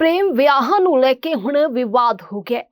ਪ੍ਰੇਮ ਵਿਆਹਾਂ ਨੂੰ ਲੈ ਕੇ ਹੁਣ ਵਿਵਾਦ ਹੋ ਗਿਆ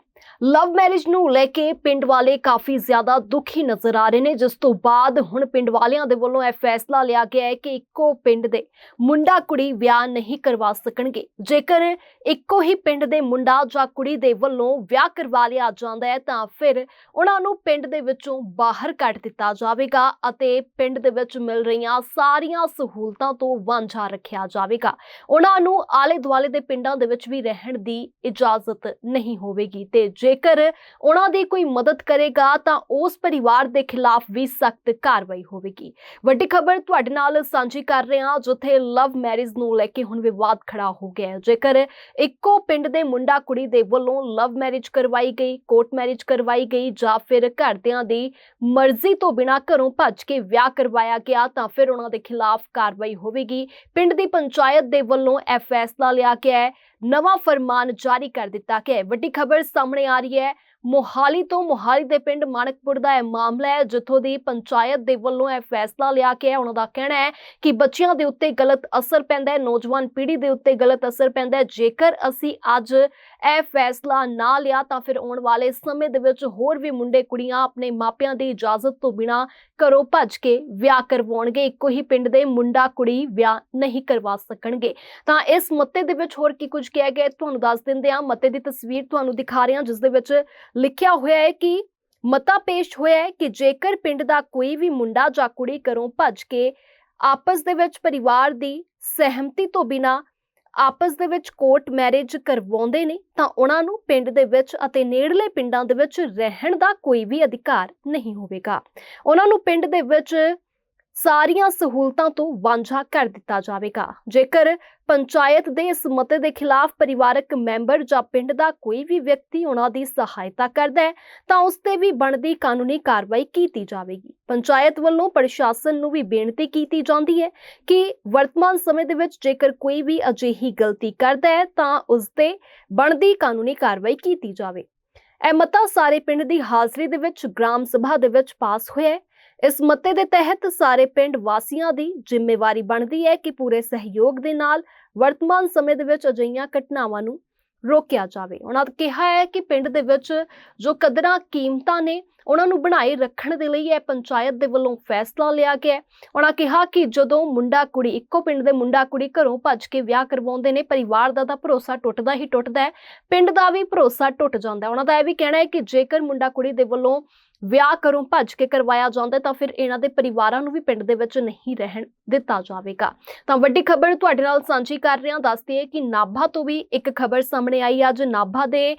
ਲਵ ਮੈਰਿਜ ਨੂੰ ਲੈ ਕੇ ਪਿੰਡ ਵਾਲੇ ਕਾਫੀ ਜ਼ਿਆਦਾ ਦੁਖੀ ਨਜ਼ਰ ਆ ਰਹੇ ਨੇ। ਜਿਸ ਤੋਂ ਬਾਅਦ ਹੁਣ ਪਿੰਡ ਵਾਲਿਆਂ ਦੇ ਵੱਲੋਂ ਇਹ ਫੈਸਲਾ ਲਿਆ ਗਿਆ ਹੈ ਕਿ ਇੱਕੋ ਪਿੰਡ ਦੇ ਮੁੰਡਾ ਕੁੜੀ ਵਿਆਹ ਨਹੀਂ ਕਰਵਾ ਸਕਣਗੇ। ਜੇਕਰ ਇੱਕੋ ਹੀ ਪਿੰਡ ਦੇ ਮੁੰਡਾ ਜਾਂ ਕੁੜੀ ਦੇ ਵੱਲੋਂ ਵਿਆਹ ਕਰਵਾ ਲਿਆ ਜਾਂਦਾ ਹੈ, ਤਾਂ ਫਿਰ ਉਹਨਾਂ ਨੂੰ ਪਿੰਡ ਦੇ ਵਿੱਚੋਂ ਬਾਹਰ ਕੱਢ ਦਿੱਤਾ ਜਾਵੇਗਾ ਅਤੇ ਪਿੰਡ ਦੇ ਵਿੱਚ ਮਿਲ ਰਹੀਆਂ ਸਾਰੀਆਂ ਸਹੂਲਤਾਂ ਤੋਂ ਵਾਂਝਾ ਰੱਖਿਆ ਜਾਵੇਗਾ। ਉਹਨਾਂ ਨੂੰ ਆਲੇ ਦੁਆਲੇ ਦੇ ਪਿੰਡਾਂ ਦੇ ਵਿੱਚ ਵੀ ਰਹਿਣ ਦੀ ਇਜਾਜ਼ਤ ਨਹੀਂ ਹੋਵੇਗੀ ਤੇ ਜੇਕਰ ਉਹਨਾਂ ਦੀ ਕੋਈ ਮਦਦ ਕਰੇਗਾ ਤਾਂ ਉਸ ਪਰਿਵਾਰ ਦੇ ਖਿਲਾਫ ਵੀ ਸਖਤ ਕਾਰਵਾਈ ਹੋਵੇਗੀ। ਵੱਡੀ ਖਬਰ ਤੁਹਾਡੇ ਨਾਲ ਸਾਂਝੀ ਕਰ ਰਹੇ ਹਾਂ, ਜਿੱਥੇ ਲਵ ਮੈਰਿਜ ਨੂੰ ਲੈ ਕੇ ਹੁਣ ਵਿਵਾਦ ਖੜਾ ਹੋ ਗਿਆ ਹੈ। ਜੇਕਰ ਇੱਕੋ ਪਿੰਡ ਦੇ ਮੁੰਡਾ ਕੁੜੀ ਦੇ ਵੱਲੋਂ ਲਵ ਮੈਰਿਜ ਕਰਵਾਈ ਗਈ, ਕੋਰਟ ਮੈਰਿਜ ਕਰਵਾਈ ਗਈ ਜਾਂ ਫਿਰ ਘਰਦਿਆਂ ਦੀ ਮਰਜ਼ੀ ਤੋਂ ਬਿਨਾਂ ਘਰੋਂ ਭੱਜ ਕੇ ਵਿਆਹ ਕਰਵਾਇਆ ਗਿਆ ਤਾਂ ਫਿਰ ਉਹਨਾਂ ਦੇ ਖਿਲਾਫ ਕਾਰਵਾਈ ਹੋਵੇਗੀ। ਪਿੰਡ ਦੀ ਪੰਚਾਇਤ ਦੇ ਵੱਲੋਂ ਇਹ ਫੈਸਲਾ ਲਿਆ ਗਿਆ ਹੈ ਨਵਾਂ ਫਰਮਾਨ ਜਾਰੀ ਕਰ ਦਿੱਤਾ ਗਿਆ ਹੈ। ਵੱਡੀ ਖਬਰ ਸਾਹਮਣੇ ਆ ਰਹੀ ਹੈ। ਮੋਹਾਲੀ ਤੋਂ ਮੋਹਾਲੀ ਦੇ ਪਿੰਡ ਮਾਨਕਪੁਰ ਦਾ ਇਹ ਮਾਮਲਾ ਹੈ, ਜਿੱਥੋਂ ਦੀ ਪੰਚਾਇਤ ਦੇ ਵੱਲੋਂ ਇਹ ਫੈਸਲਾ ਲਿਆ ਗਿਆ ਉਹਨਾਂ ਦਾ ਕਹਿਣਾ ਹੈ ਕਿ ਬੱਚਿਆਂ ਦੇ ਉੱਤੇ ਗਲਤ ਅਸਰ ਪੈਂਦਾ ਹੈ, ਨੌਜਵਾਨ ਪੀੜ੍ਹੀ ਦੇ ਉੱਤੇ ਗਲਤ ਅਸਰ ਪੈਂਦਾ ਹੈ। ਜੇਕਰ ਅਸੀਂ ਅੱਜ ਇਹ ਫੈਸਲਾ ਨਾ ਲਿਆ ਤਾਂ ਫਿਰ ਆਉਣ ਵਾਲੇ ਸਮੇਂ ਦੇ ਵਿੱਚ ਹੋਰ ਵੀ ਮੁੰਡੇ ਕੁੜੀਆਂ ਆਪਣੇ ਮਾਪਿਆਂ ਦੀ ਇਜਾਜ਼ਤ ਤੋਂ ਬਿਨਾਂ ਘਰੋਂ ਭੱਜ ਕੇ ਵਿਆਹ ਕਰਵਾਉਣਗੇ। ਇੱਕੋ ਹੀ ਪਿੰਡ ਦੇ ਮੁੰਡਾ ਕੁੜੀ ਵਿਆਹ ਨਹੀਂ ਕਰਵਾ ਸਕਣਗੇ। ਤਾਂ ਇਸ ਮਤੇ ਦੇ ਵਿੱਚ ਹੋਰ ਕੀ ਕੁਝ ਕਿਹਾ ਗਿਆ ਤੁਹਾਨੂੰ ਦੱਸ ਦਿੰਦੇ ਹਾਂ। ਮਤੇ ਦੀ ਤਸਵੀਰ ਤੁਹਾਨੂੰ ਦਿਖਾ ਰਹੇ ਹਾਂ, ਜਿਸ ਦੇ ਵਿੱਚ ਲਿਖਿਆ ਹੋਇਆ ਹੈ ਕਿ ਮਤਾ ਪੇਸ਼ ਹੋਇਆ ਹੈ ਕਿ ਜੇਕਰ ਪਿੰਡ ਦਾ ਕੋਈ ਵੀ ਮੁੰਡਾ ਜਾਂ ਕੁੜੀ ਘਰੋਂ ਭੱਜ ਕੇ ਆਪਸ ਦੇ ਵਿੱਚ ਪਰਿਵਾਰ ਦੀ ਸਹਿਮਤੀ ਤੋਂ ਬਿਨਾਂ ਆਪਸ ਦੇ ਵਿੱਚ ਕੋਰਟ ਮੈਰਿਜ ਕਰਵਾਉਂਦੇ ਨੇ, ਤਾਂ ਉਹਨਾਂ ਨੂੰ ਪਿੰਡ ਦੇ ਵਿੱਚ ਅਤੇ ਨੇੜਲੇ ਪਿੰਡਾਂ ਦੇ ਵਿੱਚ ਰਹਿਣ ਦਾ ਕੋਈ ਵੀ ਅਧਿਕਾਰ ਨਹੀਂ ਹੋਵੇਗਾ। ਉਹਨਾਂ ਨੂੰ ਪਿੰਡ ਦੇ ਵਿੱਚ ਸਾਰੀਆਂ ਸਹੂਲਤਾਂ ਤੋਂ ਵਾਂਝਾ ਕਰ ਦਿੱਤਾ ਜਾਵੇਗਾ। ਜੇਕਰ ਪੰਚਾਇਤ ਦੇ ਇਸ ਮਤੇ ਦੇ ਖਿਲਾਫ ਪਰਿਵਾਰਕ ਮੈਂਬਰ ਜਾਂ ਪਿੰਡ ਦਾ ਕੋਈ ਵੀ ਵਿਅਕਤੀ ਉਹਨਾਂ ਦੀ ਸਹਾਇਤਾ ਕਰਦਾ ਹੈ, ਤਾਂ ਉਸ ਤੇ ਵੀ ਬਣਦੀ ਕਾਨੂੰਨੀ ਕਾਰਵਾਈ ਕੀਤੀ ਜਾਵੇਗੀ। ਪੰਚਾਇਤ ਵੱਲੋਂ ਪ੍ਰਸ਼ਾਸਨ ਨੂੰ ਵੀ ਬੇਨਤੀ ਕੀਤੀ ਜਾਂਦੀ ਹੈ ਕਿ ਵਰਤਮਾਨ ਸਮੇਂ ਦੇ ਵਿੱਚ ਜੇਕਰ ਕੋਈ ਵੀ ਅਜਿਹੀ ਗਲਤੀ ਕਰਦਾ ਹੈ, ਤਾਂ ਉਸ ਤੇ ਬਣਦੀ ਕਾਨੂੰਨੀ ਕਾਰਵਾਈ ਕੀਤੀ ਜਾਵੇ। ਇਹ ਮਤਾ ਸਾਰੇ ਪਿੰਡ ਦੀ ਹਾਜ਼ਰੀ ਦੇ ਵਿੱਚ, ਗ੍ਰਾਮ ਸਭਾ ਦੇ ਵਿੱਚ ਪਾਸ ਹੋਇਆ ਇਸ ਮਤੇ ਦੇ ਤਹਿਤ ਸਾਰੇ ਪਿੰਡ ਵਾਸੀਆਂ ਦੀ ਜ਼ਿੰਮੇਵਾਰੀ ਬਣਦੀ ਹੈ ਕਿ ਪੂਰੇ ਸਹਿਯੋਗ ਦੇ ਨਾਲ ਵਰਤਮਾਨ ਸਮੇਂ ਦੇ ਵਿੱਚ ਅਜਿਹੀਆਂ ਘਟਨਾਵਾਂ ਨੂੰ ਰੋਕਿਆ ਜਾਵੇ। ਉਹਨਾਂ ਨੇ ਕਿਹਾ ਹੈ ਕਿ ਪਿੰਡ ਦੇ ਵਿੱਚ ਜੋ ਕਦਰਾਂ ਕੀਮਤਾਂ ਨੇ ਉਹਨਾਂ ਨੂੰ ਬਣਾਏ ਰੱਖਣ ਦੇ ਲਈ ਇਹ ਪੰਚਾਇਤ ਦੇ ਵੱਲੋਂ ਫੈਸਲਾ ਲਿਆ ਗਿਆ ਉਹਨਾਂ ਕਿਹਾ ਕਿ ਜਦੋਂ ਮੁੰਡਾ ਕੁੜੀ, ਇੱਕੋ ਪਿੰਡ ਦੇ ਮੁੰਡਾ ਕੁੜੀ ਘਰੋਂ ਭੱਜ ਕੇ ਵਿਆਹ ਕਰਵਾਉਂਦੇ ਨੇ, ਪਰਿਵਾਰ ਦਾ ਤਾਂ ਭਰੋਸਾ ਟੁੱਟਦਾ ਹੀ ਟੁੱਟਦਾ ਹੈ, ਪਿੰਡ ਦਾ ਵੀ ਭਰੋਸਾ ਟੁੱਟ ਜਾਂਦਾ ਉਹਨਾਂ ਦਾ ਇਹ ਵੀ ਕਹਿਣਾ ਹੈ ਕਿ ਜੇਕਰ ਮੁੰਡਾ ਕੁੜੀ ਦੇ ਵੱਲੋਂ ਵਿਆਹ ਕਰੋਂ ਭੱਜ ਕੇ ਕਰਵਾਇਆ ਜਾਂਦਾ ਤਾਂ ਫਿਰ ਇਹਨਾਂ ਦੇ ਪਰਿਵਾਰਾਂ ਨੂੰ ਵੀ ਪਿੰਡ ਦੇ ਵਿੱਚ ਨਹੀਂ ਰਹਿਣ ਦਿੱਤਾ ਜਾਵੇਗਾ। ਤਾਂ ਵੱਡੀ ਖਬਰ ਤੁਹਾਡੇ ਨਾਲ ਸਾਂਝੀ ਕਰ ਰਹੇ ਹਾਂ ਦੱਸਦੀ ਹੈ ਕਿ ਨਾਭਾ ਤੋਂ ਵੀ ਇੱਕ ਖਬਰ ਸਾਹਮਣੇ ਆਈ। ਅੱਜ ਨਾਭਾ ਦੇ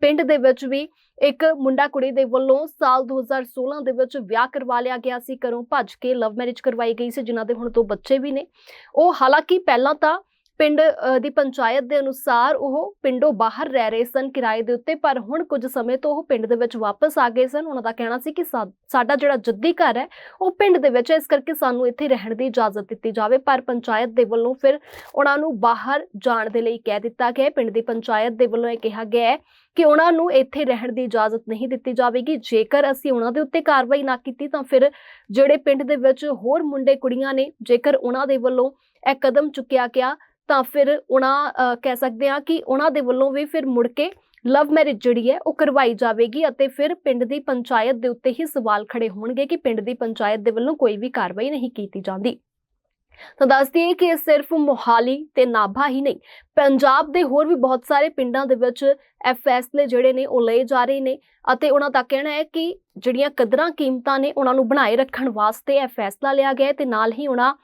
ਪਿੰਡ ਦੇ ਵਿੱਚ ਵੀ ਇੱਕ ਮੁੰਡਾ ਕੁੜੀ ਦੇ ਵੱਲੋਂ ਸਾਲ 2016 ਦੇ ਵਿੱਚ ਵਿਆਹ ਕਰਵਾ ਲਿਆ ਗਿਆ ਸੀ, ਘਰੋਂ ਭੱਜ ਕੇ ਲਵ ਮੈਰਿਜ ਕਰਵਾਈ ਗਈ ਸੀ, ਜਿਨ੍ਹਾਂ ਦੇ ਹੁਣ ਦੋ ਬੱਚੇ ਵੀ ਨੇ। ਉਹ ਹਾਲਾਂਕਿ ਪਹਿਲਾਂ ਤਾਂ ਪਿੰਡ ਦੀ ਪੰਚਾਇਤ ਦੇ ਅਨੁਸਾਰ ਉਹ ਪਿੰਡੋਂ ਬਾਹਰ ਰਹਿ ਰਹੇ ਸਨ ਕਿਰਾਏ ਦੇ ਉੱਤੇ, ਪਰ ਹੁਣ ਕੁਝ ਸਮੇਂ ਤੋਂ ਉਹ ਪਿੰਡ ਦੇ ਵਿੱਚ ਵਾਪਸ ਆ ਗਏ ਸਨ। ਉਹਨਾਂ ਦਾ ਕਹਿਣਾ ਸੀ ਕਿ ਸਾਡਾ ਜਿਹੜਾ ਜੱਦੀ ਘਰ ਹੈ, ਉਹ ਪਿੰਡ ਦੇ ਵਿੱਚ ਹੈ, ਇਸ ਕਰਕੇ ਸਾਨੂੰ ਇੱਥੇ ਰਹਿਣ ਦੀ ਇਜਾਜ਼ਤ ਦਿੱਤੀ ਜਾਵੇ। ਪਰ ਪੰਚਾਇਤ ਦੇ ਵੱਲੋਂ ਫਿਰ ਉਹਨਾਂ ਨੂੰ ਬਾਹਰ ਜਾਣ ਦੇ ਲਈ ਕਹਿ ਦਿੱਤਾ ਗਿਆ ਹੈ। ਪਿੰਡ ਦੀ ਪੰਚਾਇਤ ਦੇ ਵੱਲੋਂ ਇਹ ਕਿਹਾ ਗਿਆ ਹੈ ਕਿ ਉਹਨਾਂ ਨੂੰ ਇੱਥੇ ਰਹਿਣ ਦੀ ਇਜਾਜ਼ਤ ਨਹੀਂ ਦਿੱਤੀ ਜਾਵੇਗੀ। ਜੇਕਰ ਅਸੀਂ ਉਹਨਾਂ ਦੇ ਉੱਤੇ ਕਾਰਵਾਈ ਨਾ ਕੀਤੀ, ਤਾਂ ਫਿਰ ਜਿਹੜੇ ਪਿੰਡ ਦੇ ਵਿੱਚ ਹੋਰ ਮੁੰਡੇ ਕੁੜੀਆਂ ਨੇ, ਜੇਕਰ ਉਹਨਾਂ ਦੇ ਵੱਲੋਂ ਇਹ ਕਦਮ ਚੁੱਕਿਆ ਗਿਆ ਤਾਂ ਫਿਰ ਉਹਨਾਂ ਕਹਿ ਸਕਦੇ ਹਾਂ ਕਿ ਉਹਨਾਂ ਦੇ ਵੱਲੋਂ ਵੀ ਫਿਰ ਮੁੜ ਕੇ ਲਵ ਮੈਰਿਜ ਜਿਹੜੀ ਹੈ ਉਹ ਕਰਵਾਈ ਜਾਵੇਗੀ ਅਤੇ ਫਿਰ ਪਿੰਡ ਦੀ ਪੰਚਾਇਤ ਦੇ ਉੱਤੇ ਹੀ ਸਵਾਲ ਖੜੇ ਹੋਣਗੇ ਕਿ ਪਿੰਡ ਦੀ ਪੰਚਾਇਤ ਦੇ ਵੱਲੋਂ ਕੋਈ ਵੀ ਕਾਰਵਾਈ ਨਹੀਂ ਕੀਤੀ ਜਾਂਦੀ। ਤਾਂ ਦੱਸ ਦਈਏ ਕਿ ਇਹ ਸਿਰਫ ਮੋਹਾਲੀ ਤੇ ਨਾਭਾ ਹੀ ਨਹੀਂ, ਪੰਜਾਬ ਦੇ ਹੋਰ ਵੀ ਬਹੁਤ ਸਾਰੇ ਪਿੰਡਾਂ ਦੇ ਵਿੱਚ ਇਹ ਫੈਸਲੇ ਜਿਹੜੇ ਨੇ ਉਹ ਲਏ ਜਾ ਰਹੇ ਨੇ ਅਤੇ ਉਹਨਾਂ ਦਾ ਕਹਿਣਾ ਹੈ ਕਿ ਜਿਹੜੀਆਂ ਕਦਰਾਂ ਕੀਮਤਾਂ ਨੇ ਉਹਨਾਂ ਨੂੰ ਬਣਾਏ ਰੱਖਣ ਵਾਸਤੇ ਇਹ ਫੈਸਲਾ ਲਿਆ ਗਿਆ ਹੈ ਤੇ ਨਾਲ ਹੀ ਉਹਨਾਂ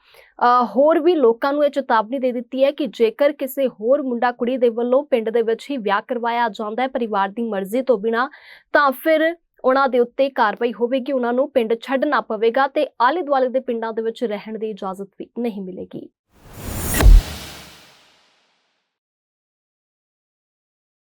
ਹੋਰ ਵੀ ਲੋਕਾਂ ਨੂੰ ਇਹ ਚੇਤਾਵਨੀ ਦੇ ਦਿੱਤੀ ਹੈ ਕਿ ਜੇਕਰ ਕਿਸੇ ਹੋਰ ਮੁੰਡਾ ਕੁੜੀ ਦੇ ਵੱਲੋਂ ਪਿੰਡ ਦੇ ਵਿੱਚ ਹੀ ਵਿਆਹ ਕਰਵਾਇਆ ਜਾਂਦਾ ਹੈ, ਪਰਿਵਾਰ ਦੀ ਮਰਜ਼ੀ ਤੋਂ ਬਿਨਾ, ਤਾਂ ਫਿਰ ਉਹਨਾਂ ਦੇ ਉੱਤੇ ਕਾਰਵਾਈ ਹੋਵੇਗੀ, ਉਹਨਾਂ ਨੂੰ ਪਿੰਡ ਛੱਡਣਾ ਪਵੇਗਾ ਤੇ ਆਲੇ ਦੁਆਲੇ ਦੇ ਪਿੰਡਾਂ ਦੇ ਵਿੱਚ ਰਹਿਣ ਦੀ ਇਜਾਜ਼ਤ ਵੀ ਨਹੀਂ ਮਿਲੇਗੀ।